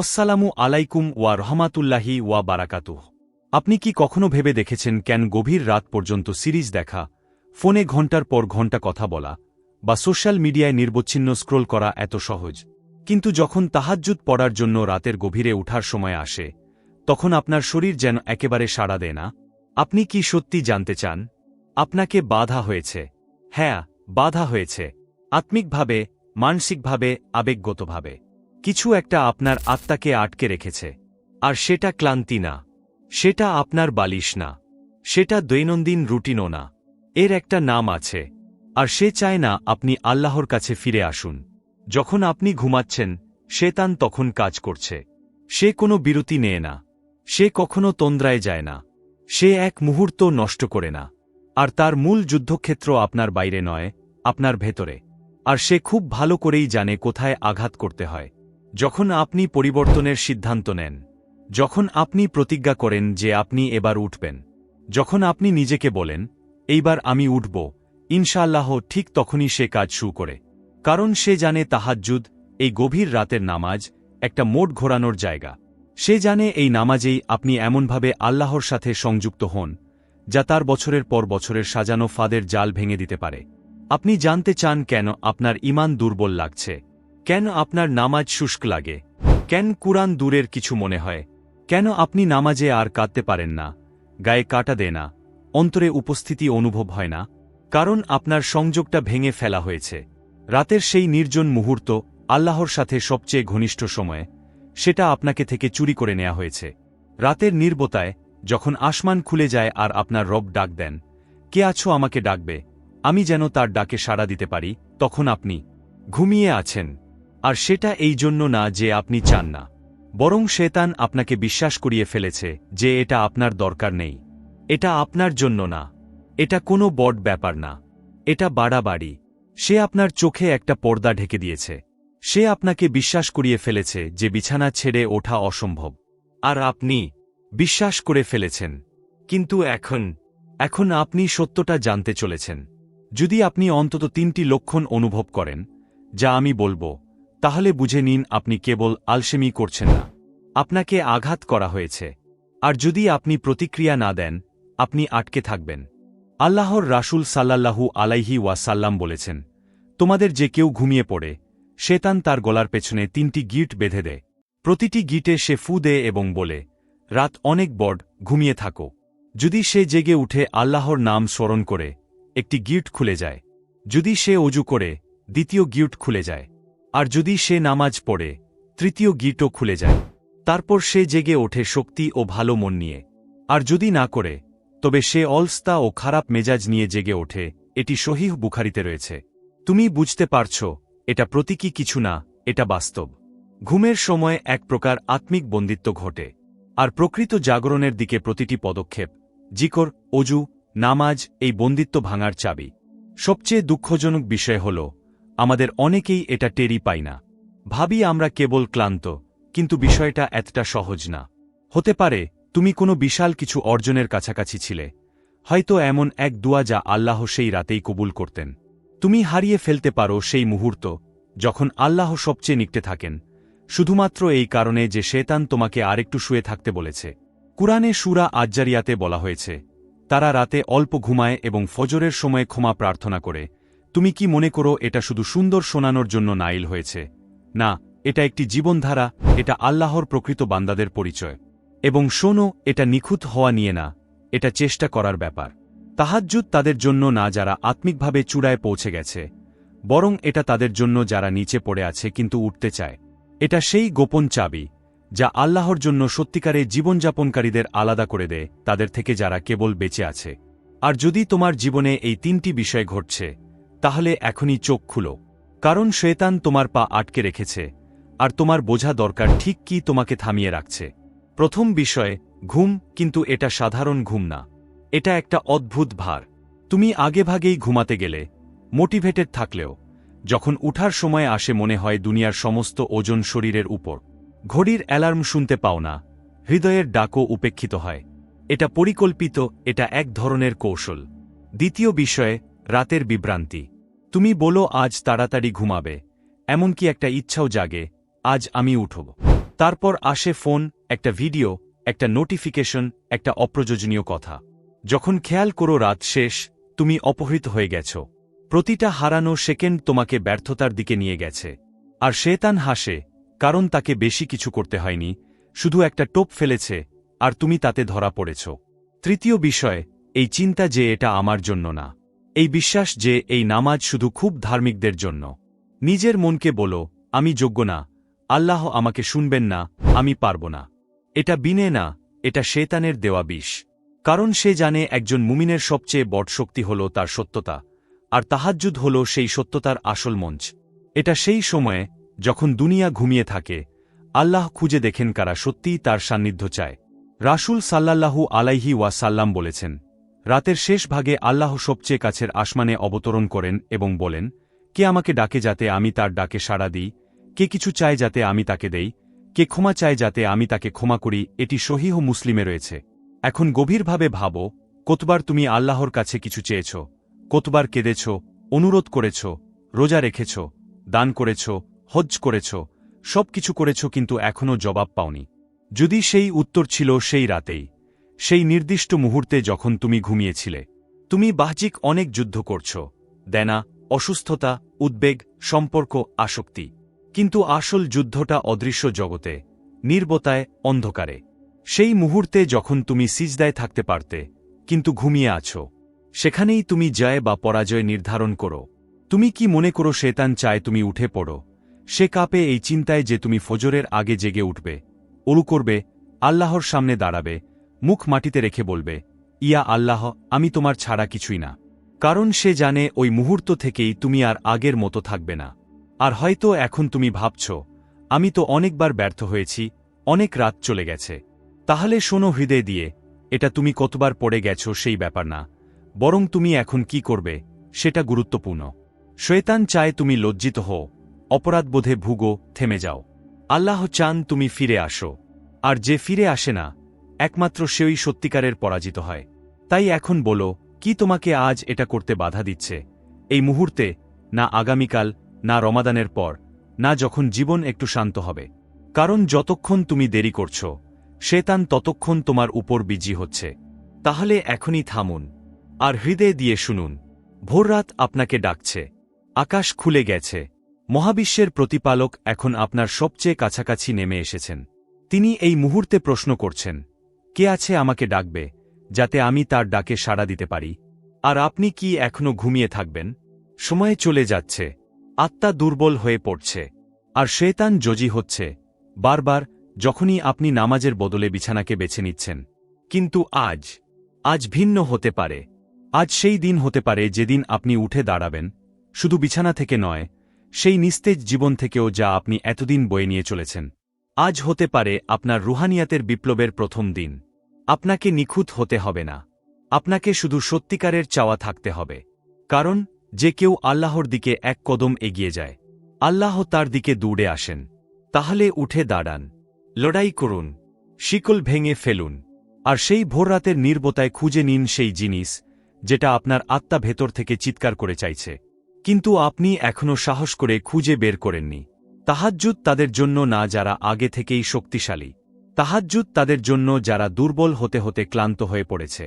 অস্সালামু আলাইকুম ওয়া রহমাতুল্লাহি ওয়া বারাকাতুহ। আপনি কি কখনো ভেবে দেখেছেন কেন গভীর রাত পর্যন্ত সিরিজ দেখা, ফোনে ঘণ্টার পর ঘণ্টা কথা বলা, বা সোশ্যাল মিডিয়ায় নির্বচ্ছিন্ন স্ক্রোল করা এত সহজ? কিন্তু যখন তাহাজ্জুদ পড়ার জন্য রাতের গভীরে উঠার সময় আসে, তখন আপনার শরীর যেন একেবারে সাড়া দেয় না। আপনি কি সত্যি জানতে চান? আপনাকে বাধা হয়েছে। হ্যাঁ বাধা হয়েছে। আত্মিকভাবে, মানসিকভাবে, আবেগগতভাবে। কিছু একটা আপনার আত্মাকে আটকে রেখেছে। আর সেটা ক্লান্তি না। সেটা আপনার বালিশ না। সেটা দৈনন্দিন রুটিনও না। এর একটা নাম আছে। আর সে চায় না আপনি আল্লাহর কাছে ফিরে আসুন। যখন আপনি ঘুমাচ্ছেন শেতান তখন কাজ করছে। সে কোনো বিরতি নেয় না। সে কখনো তন্দ্রায় যায় না। সে এক মুহূর্ত নষ্ট করে না। আর তার মূল যুদ্ধক্ষেত্র আপনার বাইরে নয়, আপনার ভেতরে। আর সে খুব ভালো করেই জানে কোথায় আঘাত করতে হয়। যখন আপনি পরিবর্তনের সিদ্ধান্ত নেন, যখন আপনি প্রতিজ্ঞা করেন যে আপনি এবার উঠবেন, যখন আপনি নিজেকে বলেন, এইবার আমি উঠব, ইনশাআল্লাহ ঠিক তখনই সে কাজ শুরু করে। কারণ সে জানে তাহাজ্জুদ, এই গভীর রাতের নামাজ, একটা মোট ঘোরানোর জায়গা। সে জানে এই নামাজেই আপনি এমনভাবে আল্লাহর সাথে সংযুক্ত হন, যা তার বছরের পর বছরের সাজানো ফাদের জাল ভেঙে দিতে পারে। আপনি জানতে চান কেন আপনার ইমান দুর্বল লাগছে। কেন আপনার নামাজ শুষ্ক লাগে? কেন কুরআন দূরের কিছু মনে হয়? কেন আপনি নামাজে আর কাঁদতে পারেন না? গায়ে কাটা দেয় না। অন্তরে উপস্থিতি অনুভব হয় না। কারণ আপনার সংযোগটা ভেঙে ফেলা হয়েছে। রাতের সেই নির্জন মুহূর্ত, আল্লাহর সাথে সবচেয়ে ঘনিষ্ঠ সময়ে, সেটা আপনাকে থেকে চুরি করে নেওয়া হয়েছে। রাতের নির্বতায়, যখন আসমান খুলে যায় আর আপনার রব ডাক দেন, কে আছো আমাকে ডাকবে? আমি যেন তার ডাকে সাড়া দিতে পারি। তখন আপনি ঘুমিয়ে আছেন। আর সেটা এই জন্য না যে আপনি চান না। বরং শেতান আপনাকে বিশ্বাস করিয়ে ফেলেছে যে এটা আপনার দরকার নেই। এটা আপনার জন্য না। এটা কোনো বড় ব্যাপার না। এটা বাড়াবাড়ি। সে আপনার চোখে একটা পর্দা ঢেকে দিয়েছে। সে আপনাকে বিশ্বাস করিয়ে ফেলেছে যে বিছানা ছেড়ে ওঠা অসম্ভব। আর আপনি বিশ্বাস করে ফেলেছেন। কিন্তু এখন এখন আপনি সত্যটা জানতে চলেছেন। যদি আপনি অন্তত তিনটি লক্ষণ অনুভব করেন, যা আমি বলব তাহলে বুঝে নিন আপনি কেবল আলসেমি করছেন না। আপনাকে আঘাত করা হয়েছে। আর যদি আপনি প্রতিক্রিয়া না দেন, আপনি আটকে থাকবেন। আল্লাহর রাসূল সাল্লাল্লাহু আলাইহি ওয়াসাল্লাম বলেছেন, তোমাদের যে কেউ ঘুমিয়ে পড়ে শেতান তার গলার পেছনে তিনটি গিট বেঁধে দেয়। প্রতিটি গিটে সে ফু দেয় এবং বলে, রাত অনেক বড়, ঘুমিয়ে থাকো। যদি সে জেগে উঠে আল্লাহর নাম স্মরণ করে, একটি গিট খুলে যায়। যদি সে অজু করে, দ্বিতীয় গিট খুলে যায়। আর যদি সে নামাজ পড়ে, তৃতীয় গিটও খুলে যায়। তারপর সে জেগে ওঠে শক্তি ও ভালো মন নিয়ে। আর যদি না করে, তবে সে অলস্তা ও খারাপ মেজাজ নিয়ে জেগে ওঠে, এটি সহিহ বুখারিতে রয়েছে। তুমি বুঝতে পারছ, এটা প্রতীকী কিছু না, এটা বাস্তব। ঘুমের সময় এক প্রকার আত্মিক বন্দিত্ব ঘটে। আর প্রকৃত জাগরণের দিকে প্রতিটি পদক্ষেপ, জিকর, অজু, নামাজ, এই বন্দিত্ব ভাঙার চাবি। সবচেয়ে দুঃখজনক বিষয় হল আমাদের অনেকেই এটা টেরি পাই না। ভাবি আমরা কেবল ক্লান্ত, কিন্তু বিষয়টা এতটা সহজ না। হতে পারে, তুমি কোনো বিশাল কিছু অর্জনের কাছাকাছি ছিলে। হয়তো এমন এক দুয়া যা আল্লাহ সেই রাতেই কবুল করতেন। তুমি হারিয়ে ফেলতে পারো সেই মুহূর্ত, যখন আল্লাহ সবচেয়ে নিকটে থাকেন। শুধুমাত্র এই কারণে যে শেতান তোমাকে আরেকটু শুয়ে থাকতে বলেছে। কুরআনে সুরা আজ্জারিয়াতে বলা হয়েছে, তারা রাতে অল্প ঘুমায় এবং ফজরের সময় ক্ষমা প্রার্থনা করে। তুমি কি মনে করো এটা শুধু সুন্দর শোনানোর জন্য নাইল হয়েছে? না, এটা একটি জীবনধারা, এটা আল্লাহর প্রকৃত বান্দাদের পরিচয়। এবং শোনো, এটা নিখুঁত হওয়া নিয়ে না, এটা চেষ্টা করার ব্যাপার। তাহাজ্জুদ তাদের জন্য না যারা আত্মিকভাবে চূড়ায় পৌঁছে গেছে, বরং এটা তাদের জন্য যারা নিচে পড়ে আছে কিন্তু উঠতে চায়। এটা সেই গোপন চাবি, যা আল্লাহর জন্য সত্যিকারে জীবনযাপনকারীদের আলাদা করে দেয়, তাদের থেকে যারা কেবল বেঁচে আছে। আর যদি তোমার জীবনে এই তিনটি বিষয় ঘটছে তাহলে এখনই চোখ খুলো। কারণ শেতান তোমার পা আটকে রেখেছে, আর তোমার বোঝা দরকার ঠিক কি তোমাকে থামিয়ে রাখছে। প্রথম বিষয়, ঘুম, কিন্তু এটা সাধারণ ঘুম না। এটা একটা অদ্ভুত ভার। তুমি আগেভাগেই ঘুমাতে গেলে, মোটিভেটেড থাকলেও, যখন উঠার সময় আসে মনে হয় দুনিয়ার সমস্ত ওজন শরীরের উপর। ঘড়ির অ্যালার্ম শুনতে পাও না, হৃদয়ের ডাকও উপেক্ষিত হয়। এটা পরিকল্পিত, এটা এক ধরনের কৌশল। দ্বিতীয় বিষয়ে রাতের বিভ্রান্তি। তুমি বলো, আজ তাড়াতাড়ি ঘুমাবে। এমনকি একটা ইচ্ছাও জাগে, আজ আমি উঠব। তারপর আসে ফোন, একটা ভিডিও, একটা নোটিফিকেশন, একটা অপ্রয়োজনীয় কথা। যখন খেয়াল করো রাত শেষ, তুমি অপহৃত হয়ে গেছ। প্রতিটা হারানো সেকেন্ড তোমাকে ব্যর্থতার দিকে নিয়ে গেছে। আর শেতান হাসে, কারণ তাকে বেশি কিছু করতে হয়নি, শুধু একটা টোপ ফেলেছে, আর তুমি তাতে ধরা পড়েছ। তৃতীয় বিষয়, এই চিন্তা যে এটা আমার জন্য না। এই বিশ্বাস যে এই নামাজ শুধু খুব ধার্মিকদের জন্য। নিজের মনকে বলো, আমি যোগ্য না, আল্লাহ আমাকে শুনবেন না, আমি পারব না। এটা বিনে না, এটা শেতানের দেওয়া বিষ। কারণ সে জানে একজন মুমিনের সবচেয়ে বড় শক্তি হল তার সত্যতা, আর তাহাজ্জুদ হল সেই সত্যতার আসল মঞ্চ। এটা সেই সময়ে, যখন দুনিয়া ঘুমিয়ে থাকে, আল্লাহ খুঁজে দেখেন কারা সত্যিই তার সান্নিধ্য চায়। রাসুল সাল্লাল্লাহু আলাইহি ওয়াসাল্লাম বলেছেন রাতের শেষ ভাগে আল্লাহ সবচেয়ে কাছের আসমানে অবতরণ করেন এবং বলেন, কে আমাকে ডাকে যাতে আমি তার ডাকে সাড়া দিই? কে কিছু চায় যাতে আমি তাকে দেই? কে ক্ষমা চায় যাতে আমি তাকে ক্ষমা করি? এটি সহিহ মুসলিমে রয়েছে। এখন গভীরভাবে ভাবো, কতবার তুমি আল্লাহর কাছে কিছু চেয়েছ? কতবার কেঁদেছ? অনুরোধ করেছ? রোজা রেখেছ? দান করেছ? হজ্জ করেছ? সব কিছু করেছ কিন্তু এখনও জবাব পাওনি। যদি সেই উত্তর ছিল সেই রাতেই। সেই নির্দিষ্ট মুহূর্তে যখন তুমি ঘুমিয়েছিলে, তুমি বাহ্যিক অনেক যুদ্ধ করছ, দেনা, অসুস্থতা, উদ্বেগ, সম্পর্ক, আসক্তি। কিন্তু আসল যুদ্ধটা অদৃশ্য জগতে, নির্বতায়, অন্ধকারে। সেই মুহূর্তে যখন তুমি সিজদায় থাকতে পারতে, কিন্তু ঘুমিয়ে আছো, সেখানেই তুমি জয় বা পরাজয় নির্ধারণ করো। তুমি কি মনে করো শেতান চায় তুমি উঠে পড়ো? সে কাপে এই চিন্তায় যে তুমি ফজরের আগে জেগে উঠবে ওরু করবে, আল্লাহর সামনে দাঁড়াবে মুখ মাটিতে রেখে বলবে, ইয়া আল্লাহ, আমি তোমার ছাড়া কিছুই না। কারণ সে জানে ওই মুহূর্ত থেকেই তুমি আর আগের মতো থাকবে না। আর হয়তো এখন তুমি ভাবছ, আমি তো অনেকবার ব্যর্থ হয়েছি, অনেক রাত চলে গেছে। তাহলে শোনো হৃদয় দিয়ে, এটা তুমি কতবার পড়ে গেছ সেই ব্যাপার না। বরং তুমি এখন কি করবে, সেটা গুরুত্বপূর্ণ। শয়তান চায় তুমি লজ্জিত হও, অপরাধবোধে ভুগো, থেমে যাও। আল্লাহ চান তুমি ফিরে আসো। আর যে ফিরে আসে না একমাত্র সেই সত্যিকারের পরাজিত হয়। তাই এখন বলো, কি তোমাকে আজ এটা করতে বাধা দিচ্ছে? এই মুহূর্তে, না আগামীকাল, না রমাদানের পর, না যখন জীবন একটু শান্ত হবে। কারণ যতক্ষণ তুমি দেরি করছ, শেতান ততক্ষণ তোমার উপর বিজি হচ্ছে। তাহলে এখনই থামুন, আর হৃদয় দিয়ে শুনুন, ভোররাত আপনাকে ডাকছে, আকাশ খুলে গেছে, মহাবিশ্বের প্রতিপালক এখন আপনার সবচেয়ে কাছাকাছি নেমে এসেছেন। তিনি এই মুহূর্তে প্রশ্ন করছেন কে আছে আমাকে ডাকবে, যাতে আমি তার ডাকে সাড়া দিতে পারি? আর আপনি কি এখনও ঘুমিয়ে থাকবেন? সময়ে চলে যাচ্ছে। আত্মা দুর্বল হয়ে পড়ছে। আর শেতান জজি হচ্ছে। বারবার, যখনই আপনি নামাজের বদলে বিছানাকে বেছে নিচ্ছেন। কিন্তু আজ আজ ভিন্ন হতে পারে। আজ সেই দিন হতে পারে যেদিন আপনি উঠে দাঁড়াবেন। শুধু বিছানা থেকে নয়, সেই নিস্তেজ জীবন থেকেও যা আপনি এতদিন বয়ে নিয়ে চলেছেন। আজ হতে পারে আপনার রুহানিয়াতের বিপ্লবের প্রথম দিন। আপনাকে নিখুঁত হতে হবে না। আপনাকে শুধু সত্যিকারের চাওয়া থাকতে হবে। কারণ, যে কেউ আল্লাহর দিকে এক কদম এগিয়ে যায়। আল্লাহ তার দিকে দৌড়ে আসেন। তাহলে উঠে দাঁড়ান। লড়াই করুন। শিকল ভেঙে ফেলুন। আর সেই ভোররাতের নির্বতায় খুঁজে নিন সেই জিনিস, যেটা আপনার আত্মা ভেতর থেকে চিৎকার করে চাইছে। কিন্তু আপনি এখনও সাহস করে খুঁজে বের করেননি। তাহাজ্জুদ তাদের জন্য না যারা আগে থেকেই শক্তিশালী। তাহাজ্জুদ তাদের জন্য যারা দুর্বল হতে হতে ক্লান্ত হয়ে পড়েছে।